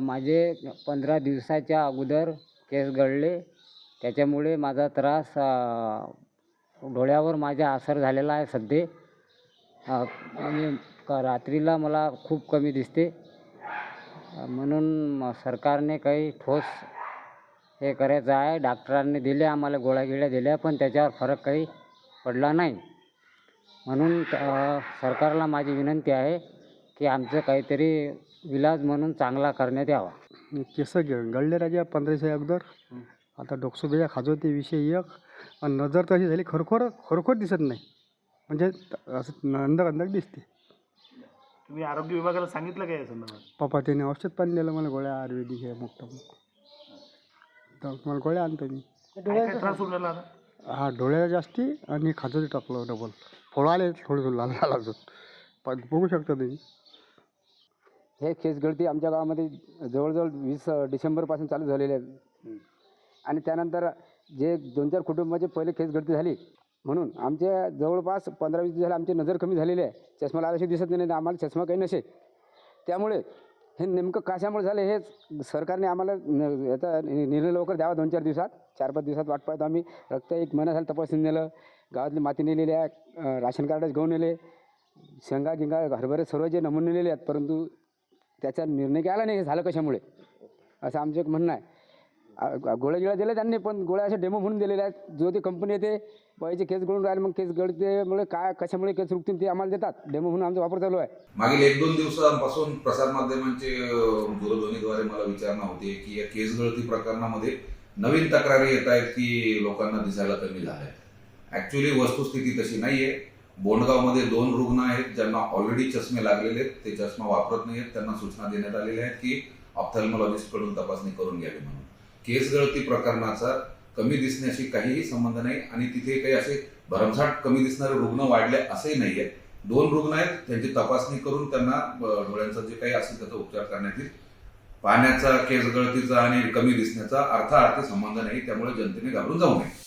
माझे पंधरा दिवसाच्या अगोदर केस गळले. त्याच्यामुळे माझा त्रास डोळ्यावर माझ्या असर झालेला आहे सध्या. आणि क- रात्रीला मला खूप कमी दिसते. म्हणून सरकारने काही ठोस हे करायचं आहे. डॉक्टरांनी दिले आम्हाला गोळ्या गिळ्या दिल्या पण त्याच्यावर फरक काही पडला नाही. म्हणून सरकारला माझी विनंती आहे. की आमचं काहीतरी इलाज म्हणून चांगला करण्यात यावा. केस गळले राजा पंधरा दिवसा अगोदर आता डोकसोबेच्या खाजवते विषय एक. आणि नजर तर अशी झाली खरोखर खरोखर दिसत नाही. म्हणजे असं अंधक अंधक दिसते. तुम्ही आरोग्य विभागाला सांगितलं काय संदर्भात? पप्पा त्याने औषध पण दिलं मला गोळ्या आयुर्वेदिक आहे मोठं तर मला गोळ्या आणतो मी. काय काय त्रास होऊन राहिला आता? हा डोळ्याला जास्ती आणि खाजवते टाकलं डबल फोळा आले थोडं थोडं लाल लाल अजून. पण बघू शकता तुम्ही. हे खेसगळती आमच्या गावामध्ये जवळजवळ वीस डिसेंबरपासून चालू झालेले आहे. आणि त्यानंतर जे दोन चार कुटुंबाचे पहिले खेसगळती झाली म्हणून आमच्या जवळपास पंधरा वीस दिवस झाले आमची नजर कमी झालेली आहे. चष्मा लावायची दिसत नाही आम्हाला चष्मा काही नसे त्यामुळे हे नेमकं कशामुळे झालं हे सरकारने आम्हाला याचा नि- निर्णय लवकर द्यावा दोन चार दिवसात. चार पाच दिवसात वाट पाहतो आम्ही. रक्त एक महिना झाला तपासून नेलं. गावातली माती नेलेली आहे. राशन कार्डच घेऊन नेले. शेंगा गिंगा हरभरे सर्व जे नमुने नेलेले आहेत परंतु त्याचा निर्णय काय आला नाही हे झालं कशामुळे? असं आमचं एक म्हणणं आहे. गोळ्या गिळ्या दिल्या त्यांनी पण गोळ्या अशा डेमो म्हणून दिलेल्या आहेत. जो ती कंपनी येते पैसे केस गळून राहिले मग केस गळतेमुळे काय कशामुळे केस रुकतील ते आम्हाला देतात. डेमो म्हणून आमचा वापर चालू आहे. मागील एक दोन दिवसांपासून प्रसारमाध्यमांचे दूरध्वनीद्वारे मला विचारणा होते की या केस गळती प्रकरणामध्ये नवीन तक्रारी येत आहेत की लोकांना दिसायला कमी झाल्या. ऍक्च्युली वस्तुस्थिती तशी नाहीये. बोंडगावमध्ये दोन रुग्ण आहेत ज्यांना ऑलरेडी चष्मे लागलेले आहेत. ते चष्मा वापरत नाहीत त्यांना सूचना देण्यात आलेल्या आहेत की ऑप्थॅल्मॉलॉजिस्टकडून तपासणी करून घ्यावी म्हणून. केस गळती प्रकरणाचा कमी दिसण्याशी काहीही संबंध नाही आणि तिथे काही असे भरमसाठ कमी दिसणारे रुग्ण वाढले असंही नाहीये. दोन रुग्ण आहेत. त्यांची तपासणी करून त्यांना डोळ्यांचा जे काही असेल त्याचा उपचार करण्यात येईल. पाण्याचा केस गळतीचा आणि कमी दिसण्याचा अर्थार्थी संबंध नाही. त्यामुळे जनतेने घाबरून जाऊ नये.